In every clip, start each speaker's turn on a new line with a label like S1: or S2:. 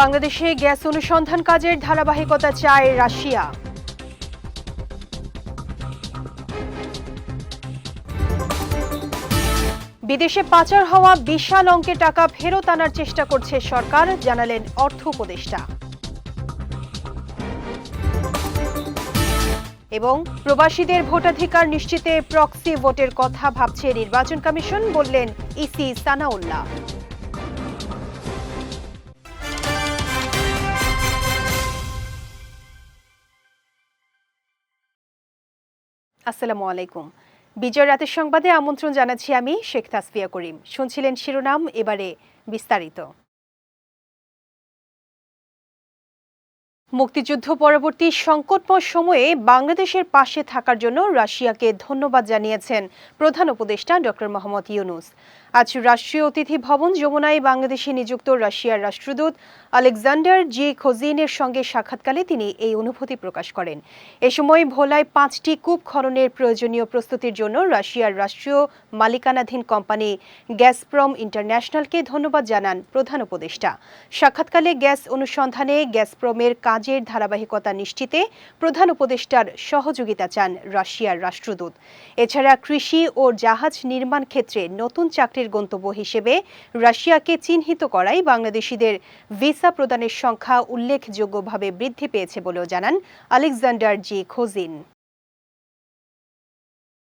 S1: বাংলাদেশে গ্যাস অনুসন্ধান কাজের ধারাবাহিকতা চায় রাশিয়া। বিদেশে পাচার হওয়া বিশাল অঙ্কের টাকা ফেরত আনার চেষ্টা করছে সরকার, জানালেন অর্থ উপদেষ্টা। এবং প্রবাসীদের ভোটাধিকার নিশ্চিতে প্রক্সি ভোটের কথা ভাবছে নির্বাচন কমিশন, বললেন ইসি সানাউল্লাহ। আসসালামু আলাইকুম। বিজয় রাতের সংবাদে আমন্ত্রণ জানাচ্ছি আমি শেখ তাসফিয়া করিম। শুনছিলেন শিরোনাম, এবারে বিস্তারিত। মুক্তিযুদ্ধ পরবর্তী সংকটময় সময়ে বাংলাদেশের পাশে থাকার জন্য রাশিয়াকে ধন্যবাদ জানিয়েছেন প্রধান উপদেষ্টা ডক্টর মোহাম্মদ ইউনুস। আজ রাষ্ট্রীয় অতিথি ভবন যমুনায় বাংলাদেশে নিযুক্ত রাশিয়ার রাষ্ট্রদূত আলেকজান্ডার জি খোজিনের সঙ্গে সাক্ষাৎকালে তিনি এই অনুভূতি প্রকাশ করেন। এ সময় ভোলায় পাঁচটি কূপ খননের প্রয়োজনীয় প্রস্তুতির জন্য রাশিয়ার রাষ্ট্রীয় মালিকানাধীন কোম্পানি গ্যাসপ্রম ইন্টারন্যাশনালকে ধন্যবাদ জানান প্রধান উপদেষ্টা। সাক্ষাৎকালে গ্যাস অনুসন্ধানে গ্যাসপ্রমের কাজের ধারাবাহিকতা নিশ্চিতে প্রধান উপদেষ্টার সহযোগিতা চান রাশিয়ার রাষ্ট্রদূত। এছাড়া কৃষি ও জাহাজ নির্মাণ ক্ষেত্রে নতুন চাকরির গন্তব্য হিসেবে রাশিয়াকে চিহ্নিত করায় বাংলাদেশিদের ভিসা প্রদানের সংখ্যা উল্লেখযোগ্যভাবে বৃদ্ধি পেয়েছে বলেও জানান আলেকজান্ডার জি খোজিন।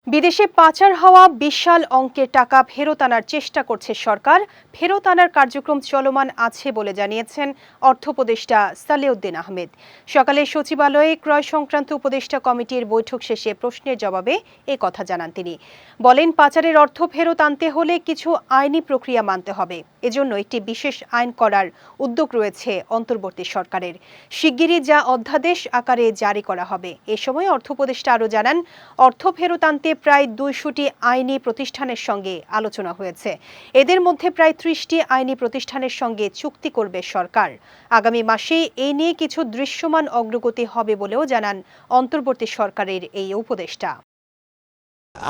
S1: বিদেশে পাচার হওয়া বিশাল অঙ্কের টাকা ফেরত আনার চেষ্টা করছে সরকার। ফেরত আনার কার্যক্রম চলমান আছে বলে জানিয়েছেন অর্থ উপদেষ্টা সালেউদ্দিন আহমেদ। সকালে সচিবালয়ে ক্রয় সংক্রান্ত উপদেষ্টা কমিটির বৈঠক শেষে প্রশ্নের জবাবে এ কথা জানান তিনি। বলেন, পাচারের অর্থ ফেরত আনতে হলে কিছু আইনি প্রক্রিয়া মানতে হবে। এজন্য একটি বিশেষ আইন করার উদ্যোগ রয়েছে অন্তর্বর্তী সরকারের। শিগগিরই যা অধ্যাদেশ আকারে জারি করা হবে। এ সময় অর্থ উপদেষ্টা আরও জানান, অর্থ ফেরত আনতে প্রায় দুইশোটি আইনি প্রতিষ্ঠানের সঙ্গে আলোচনা হয়েছে। এদের মধ্যে প্রায় ত্রিশটি আইনি প্রতিষ্ঠানের সঙ্গে চুক্তি করবে সরকার। আগামী মাসে এই নিয়ে কিছু দৃশ্যমান অগ্রগতি হবে বলেও জানান অন্তর্বর্তী সরকারের এই উপদেষ্টা।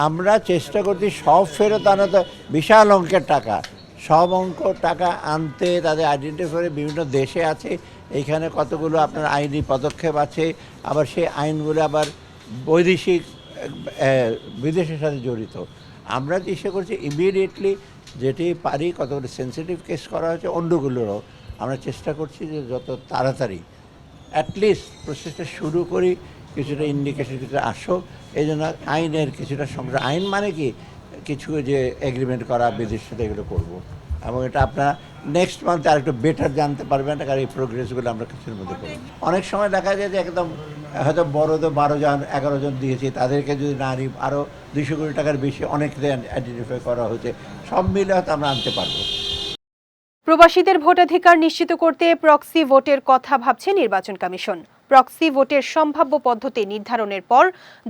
S2: আমরা চেষ্টা করছি সব ফেরত আনাতে। বিশাল অঙ্কের টাকা। সব অঙ্ক টাকা আনতে তাদের আইডেন্টিফাই বিভিন্ন দেশে আছে। এইখানে কতগুলো আপনার আইনি পদক্ষেপ আছে। আবার সেই আইনগুলো আবার বৈদেশিক বিদেশের সাথে জড়িত। আমরা চেষ্টা করছি ইমিডিয়েটলি যেটি পারি কতগুলো সেন্সিটিভ কেস করা হয়েছে, অন্যগুলোরও আমরা চেষ্টা করছি যে যত তাড়াতাড়ি অ্যাটলিস্ট প্রসেসটা শুরু করি, কিছুটা ইন্ডিকেশন কিছুটা আসো এই জন্য আইনের কিছুটা সংগ্রহ আইন মানে কি? কিছু যে এগ্রিমেন্ট করা, বিদেশের সাথে এগুলো করব। এবং এটা আপনারা নেক্সট মান্থে আরেকটু বেটার জানতে পারবেন কারণ এই প্রোগ্রেসগুলো আমরা কিছুর মধ্যে করি অনেক সময় দেখা যায় যে একদম, হয়তো বড় তো বারো জন, এগারো জন দিয়েছি, তাদেরকে যদি নারী আরও দুইশো কোটি টাকার বেশি অনেক আইডেন্টিফাই করা হয়েছে। সব মিলে হয়তো আমরা আনতে পারব।
S1: প্রবাসীদের ভোটাধিকার নিশ্চিত করতে প্রক্সি ভোটের কথা ভাবছে নির্বাচন কমিশন। প্রক্সি ভোটের সম্ভাব্য পদ্ধতি নির্ধারণের পর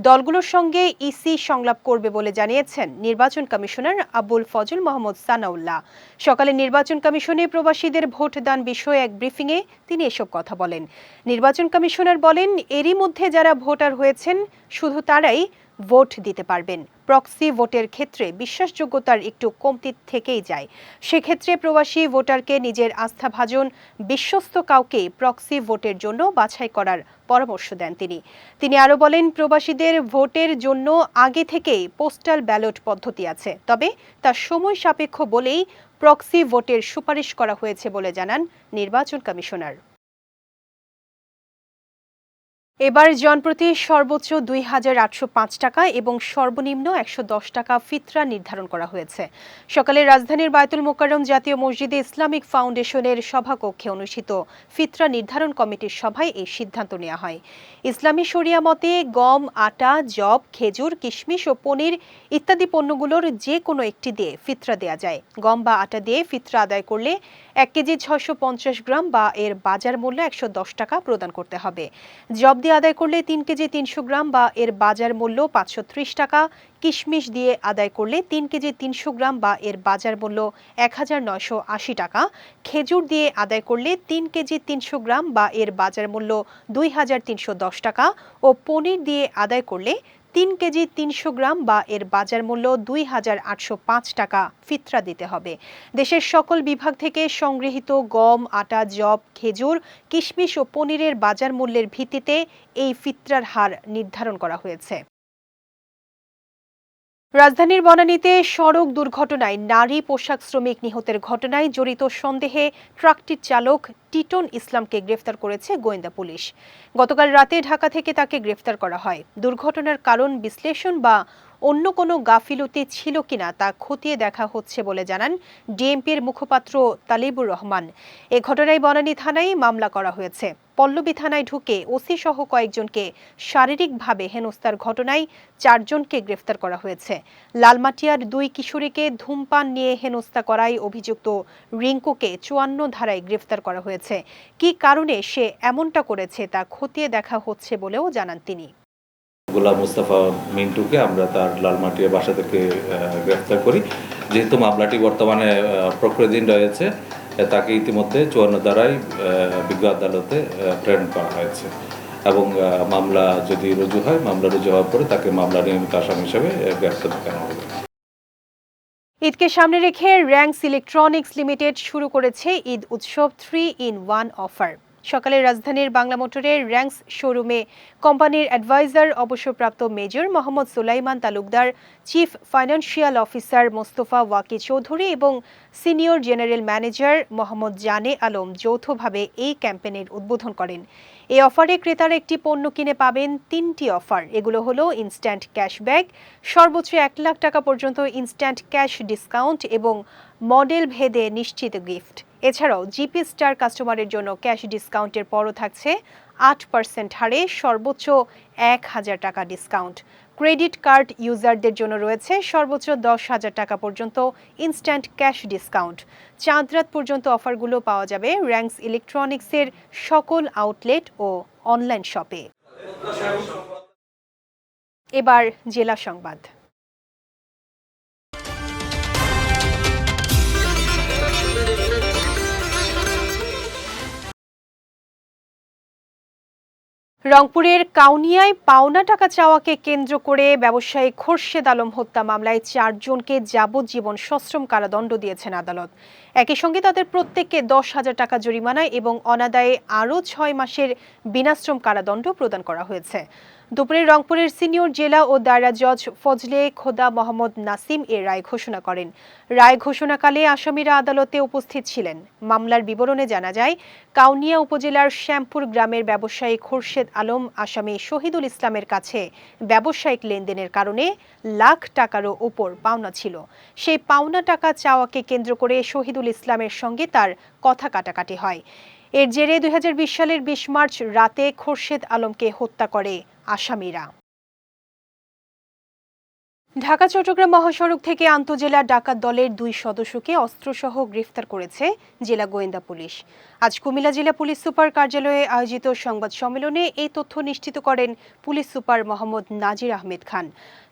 S1: দলগুলোর সঙ্গে ইসি সংলাপ করবে বলে জানিয়েছেন নির্বাচন কমিশনার আবুল ফজল মোহাম্মদ সানাউল্লাহ। সকালে নির্বাচন কমিশনে প্রবাসীদের ভোট দান বিষয়ে এক ব্রিফিংয়ে তিনি এসব কথা বলেন। নির্বাচন কমিশনার বলেন, এরই মধ্যে যারা ভোটার হয়েছেন, শুধু তারাই ভোট দিতে পারবেন। প্রক্সি ভোটের ক্ষেত্রে বিশ্বাসযোগ্যতার একটু কমতি থেকেই যায়। সেক্ষেত্রে প্রবাসী ভোটারকে নিজের আস্থাভাজন, বিশ্বস্ত কাউকে প্রক্সি ভোটের জন্য বাছাই করার পরামর্শ দেন তিনি। তিনি আরও বলেন, প্রবাসীদের ভোটের জন্য আগে থেকেই পোস্টাল ব্যালট পদ্ধতি আছে, তবে তা সময় সাপেক্ষ বলেই প্রক্সি ভোটের সুপারিশ করা হয়েছে বলে জানান নির্বাচন কমিশনার। এবার জনপ্রতি সর্বোচ্চ দুই হাজার আটশো পাঁচ টাকা এবং সর্বনিম্ন একশো দশ টাকা ফিতরা নির্ধারণ করা হয়েছে। সকালে রাজধানীর বায়তুল মোকাররম জাতীয় মসজিদে ইসলামিক ফাউন্ডেশনের সভাকক্ষে অনুষ্ঠিত ফিতরা নির্ধারণ কমিটির সভায় এই সিদ্ধান্ত নেওয়া হয়। ইসলামী শরিয়া মতে গম, আটা জব খেজুর, কিশমিশ ও পনির ইত্যাদি পণ্যগুলোর যে কোনো একটি দিয়ে ফিতরা দেয়া যায়। গম বা আটা দিয়ে ফিতরা আদায় করলে এক কেজি ছয়শো পঞ্চাশ গ্রাম বা এর বাজার মূল্য একশো দশ টাকা প্রদান করতে হবে। জব দিয়ে আদায় করলে তিন কেজি তিনশো গ্রাম বা এর বাজার মূল্য পাঁচশো ত্রিশ টাকা। কিশমিশ দিয়ে আদায় করলে তিন কেজি তিনশো গ্রাম বা এর বাজার মূল্য এক হাজার নয়শো আশি টাকা। খেজুর দিয়ে আদায় করলে তিন কেজি তিনশো গ্রাম বা এর বাজার মূল্য দুই হাজার তিনশো দশ টাকা। ও পনির দিয়ে আদায় করলে তিন কেজি তিনশো গ্রাম বা এর বাজার মূল্য দুই হাজার আটশো পাঁচ টাকা ফিতরা দিতে হবে। দেশের সকল বিভাগ থেকে সংগৃহীত গম, আটা জব খেজুর, কিশমিশ ও পনিরের বাজার মূল্যের ভিত্তিতে এই ফিতরার হার নির্ধারণ করা হয়েছে। রাজধানীর বনানীতে সড়ক দুর্ঘটনায় নারী পোশাক শ্রমিক নিহতের ঘটনায় জড়িত সন্দেহে ট্রাকটির চালক টিটন ইসলামকে গ্রেফতার করেছে গোয়েন্দা পুলিশ। গতকাল রাতে ঢাকা থেকে তাকে গ্রেফতার করা হয়। দুর্ঘটনার কারণ বিশ্লেষণ বা অন্য কোনো গাফিলতি ছিল কিনা তা খতিয়ে দেখা হচ্ছে বলে জানান ডিএমপির মুখপাত্র তালিবুর রহমান। এ ঘটনায় বনানী থানায় মামলা করা হয়েছে। পল্লবী থানায় ঢুকে ওসি সহ কয়েকজনকে শারীরিকভাবে হেনস্থার ঘটনায় চারজনকে গ্রেফতার করা হয়েছে। লালমাটিয়ার দুই কিশোরীকে ধূমপান নিয়ে হেনস্থা করায় অভিযুক্ত রিঙ্কুকে চুয়ান্ন ধারায় গ্রেফতার করা হয়েছে। কী কারণে সে এমনটা করেছে তা খতিয়ে দেখা হচ্ছে বলেও জানান তিনি।
S3: গোলাম মুস্তাফা মিন্টুকে আমরা তার লালমাটিয়া বাসা থেকে গ্রেফতার করি। যেহেতু মামলাটি বর্তমানে প্রক্রিয়াধীন রয়েছে তাকে ইতিমধ্যে চুয়ান্ন দ্বারাই বিজ্ঞ আদালতে প্রেরণ করা হয়েছে। এবং মামলা যদি রুজু হয়, মামলা রুজু হওয়ার পরে তাকে মামলা নিয়মিত আসামি হিসেবে গ্রেফতার দেখানো হবে।
S1: ঈদকে সামনে রেখে র্যাঙ্কস ইলেকট্রনিক্স লিমিটেড শুরু করেছে ঈদ উৎসব, থ্রি ইন ওয়ান অফার। সকালে রাজধানীর বাংলা মোটরের র্যাঙ্কস শোরুমে কোম্পানির অ্যাডভাইজার, অবসরপ্রাপ্ত major Mohammad Sulaiman Talukdar, chief financial officer Mostafa Waki Chowdhury এবং সিনিয়র জেনারেল ম্যানেজার মোহাম্মদ জানে আলম যৌথভাবে এই ক্যাম্পেনের উদ্বোধন করেন। এই অফারে ক্রেতারা একটি পণ্য কিনে পাবেন তিনটি অফার। এগুলো হলো ইনস্ট্যান্ট ক্যাশব্যাক সর্বোচ্চ এক লাখ টাকা পর্যন্ত ইনস্ট্যান্ট ক্যাশ ডিসকাউন্ট এবং মডেল ভেদে নিশ্চিত গিফট এছাড়াও জিপি স্টার কাস্টমারের জন্য ক্যাশ ডিসকাউন্টের পরও থাকছে আট পার্সেন্ট হারে সর্বোচ্চ এক হাজার টাকা ডিসকাউন্ট ক্রেডিট কার্ড ইউজারদের জন্য রয়েছে সর্বোচ্চ দশ হাজার টাকা পর্যন্ত ইনস্ট্যান্ট ক্যাশ ডিসকাউন্ট চাঁদ রাত পর্যন্ত অফারগুলো পাওয়া যাবে র্যাঙ্কস ইলেকট্রনিক্সের সকল আউটলেট ও অনলাইন শপে এবার জেলা সংবাদ। রংপুরের কাউনিয়ায় পাওনা টাকা চাওয়াকে কেন্দ্র করে ব্যবসায়ী খোরশেদ আলম হত্যা মামলায় চারজনকে যাবজ্জীবন সশ্রম কারাদণ্ড দিয়েছেন আদালত। একই সঙ্গে তাদের প্রত্যেককে দশ হাজার টাকা জরিমানা এবং অনাদায়ে আরও ছয় মাসের বিনাশ্রম কারাদণ্ড প্রদান করা হয়েছে। দুপুরে রংপুরের সিনিয়র জেলা ও দায়রা জজ ফজলে খোদা মোহাম্মদ নাসিম এ রায় ঘোষণা করেন। রায় ঘোষণাকালে আসামিরা আদালতে উপস্থিত ছিলেন। মামলার বিবরণে জানা যায়, কাউনিয়া উপজেলার শ্যামপুর গ্রামের ব্যবসায়ী খোরশেদ আলম আসামি শহীদুল ইসলামের কাছে ব্যবসায়িক লেনদেনের কারণে লাখ টাকারও ওপর পাওনা ছিল। সেই পাওনা টাকা চাওয়াকে কেন্দ্র করে শহীদুল ইসলামের সঙ্গে তার কথা কাটাকাটি হয়। এর জেরে দুই হাজার বিশ সালের বিশ মার্চ রাতে খোরশেদ আলমকে হত্যা করে আসামিরা। ঢাকা, চট্টগ্রাম মহাসড়ক থেকে আন্তজেলা ডাকাত দলের দুই সদস্যকে অস্ত্রসহ গ্রেফতার করেছে জেলা গোয়েন্দা পুলিশ। আজ কুমিল্লা জেলা পুলিশ সুপার কার্যালয়ে আয়োজিত সংবাদ সম্মেলনে এই তথ্য নিশ্চিত করেন পুলিশ সুপার মোহাম্মদ নাজির আহমেদ খান।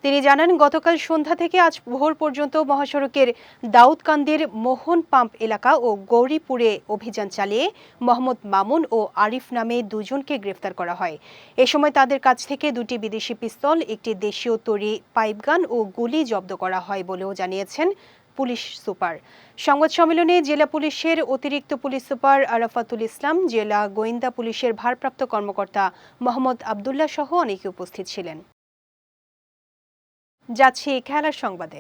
S1: তিনি জানান, গতকাল সন্ধ্যা থেকে আজ ভোর পর্যন্ত মহাসড়কের দাউদকান্দির মোহন পাম্প এলাকা ও গৌরীপুরে অভিযান চালিয়ে মোহাম্মদ মামুন ও আরিফ নামে দুজনকে গ্রেফতার করা হয়। এ সময় তাদের কাছ থেকে দুটি বিদেশি পিস্তল, একটি দেশীয় তৈরি পাইপগান ও গুলি জব্দ করা হয় বলেও জানিয়েছেন পুলিশ সুপার। সংবাদ সম্মেলনে জেলা পুলিশের অতিরিক্ত পুলিশ সুপার আরাফাতুল ইসলাম, জেলা গোয়েন্দা পুলিশের ভারপ্রাপ্ত কর্মকর্তা মোহাম্মদ আবদুল্লাহ সহ অনেকে উপস্থিত ছিলেন। যাচ্ছি খেলার সংবাদে।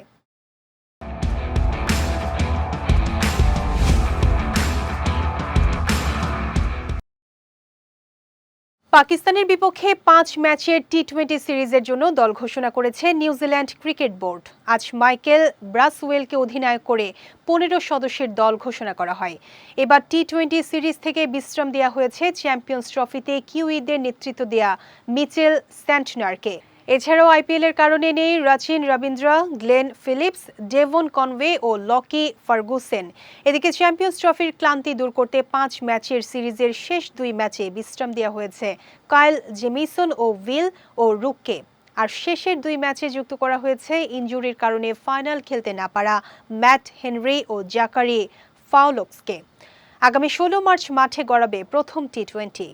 S1: পাকিস্তানের বিপক্ষে পাঁচ ম্যাচের টি টোয়েন্টি সিরিজের জন্য দল ঘোষণা করেছে নিউজিল্যান্ড ক্রিকেট বোর্ড। আজ মাইকেল ব্রাসওয়েলকে অধিনায়ক করে পনেরো সদস্যের দল ঘোষণা করা হয়। এবার টি টোয়েন্টি সিরিজ থেকে বিশ্রাম দেওয়া হয়েছে চ্যাম্পিয়ন্স ট্রফিতে কিউইদের নেতৃত্ব দেয়া মিচেল স্যান্টনারকে। এছাড়াও আইপিএল এর কারণে নেই Rachin, Ravindra, Glenn Phillips, Devon Conway ও লকি ফার্গুসেন। এদিকে চ্যাম্পিয়ন্স ট্রফির ক্লান্তি দূর করতে পাঁচ ম্যাচের সিরিজের শেষ দুই ম্যাচে বিশ্রাম দেওয়া হয়েছে কাইল জেমিসন ও উইল ও রুককে। আর শেষের দুই ম্যাচে যুক্ত করা হয়েছে ইনজুরির কারণে ফাইনাল খেলতে না পারা ম্যাট হেনরি ও জাকারি ফাউলক্সকে। আগামী ষোলো মার্চ মাঠে গড়াবে প্রথম টি টোয়েন্টি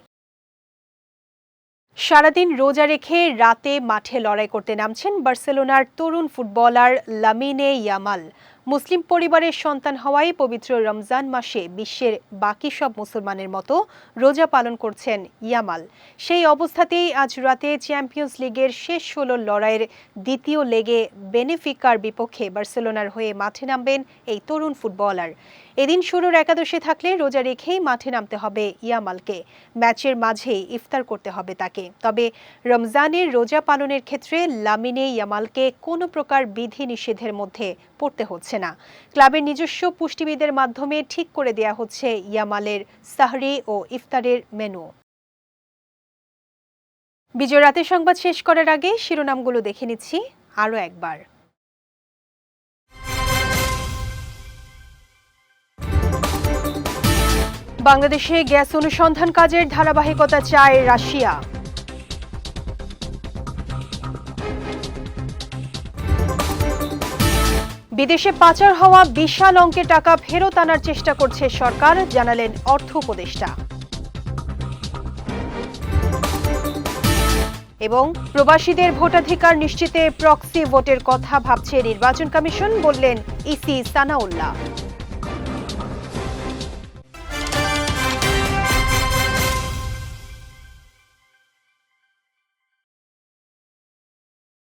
S1: সারাদিন রোজা রেখে রাতে মাঠে লড়াই করতে নামছেন বার্সেলোনার তরুণ ফুটবলার লামিনে ইয়ামাল। মুসলিম পরিবারের সন্তান হওয়ায় পবিত্র রমজান মাসে বিশ্বের বাকি সব মুসলমানের মতো রোজা পালন করছেন ইয়ামাল। সেই অবস্থাতেই আজ রাতে চ্যাম্পিয়ন্স লিগের শেষ ষোলো লড়াইয়ের দ্বিতীয় লেগে বেনেফিকার বিপক্ষে বার্সেলোনার হয়ে মাঠে নামবেন এই তরুণ ফুটবলার। এদিন শুরুর একাদশে থাকলে রোজা রেখেই মাঠে নামতে হবে ইয়ামালকে। ম্যাচের মাঝেই ইফতার করতে হবে তাকে। তবে রমজানের রোজা পালনের ক্ষেত্রে লামিনে ইয়ামালকে কোনো প্রকার বিধি নিষেধের মধ্যে পড়তে হচ্ছে না। ক্লাবের নিজস্ব পুষ্টিবিদের মাধ্যমে ঠিক করে দেয়া হচ্ছে ইয়ামালের সাহরি ও ইফতারের মেনু। বিজয় রাতের সংবাদ শেষ করার আগে শিরোনামগুলো দেখে নিচ্ছি আরও একবার। বাংলাদেশে গ্যাস অনুসন্ধান কাজের ধারাবাহিকতা চায় রাশিয়া। বিদেশে পাচার হওয়া বিশাল অঙ্কের টাকা ফেরত আনার চেষ্টা করছে সরকার, জানালেন অর্থ উপদেষ্টা। এবং প্রবাসীদের ভোটাধিকার নিশ্চিতে প্রক্সি ভোটের কথা ভাবছে নির্বাচন কমিশন, বললেন ইসি সানাউল্লাহ।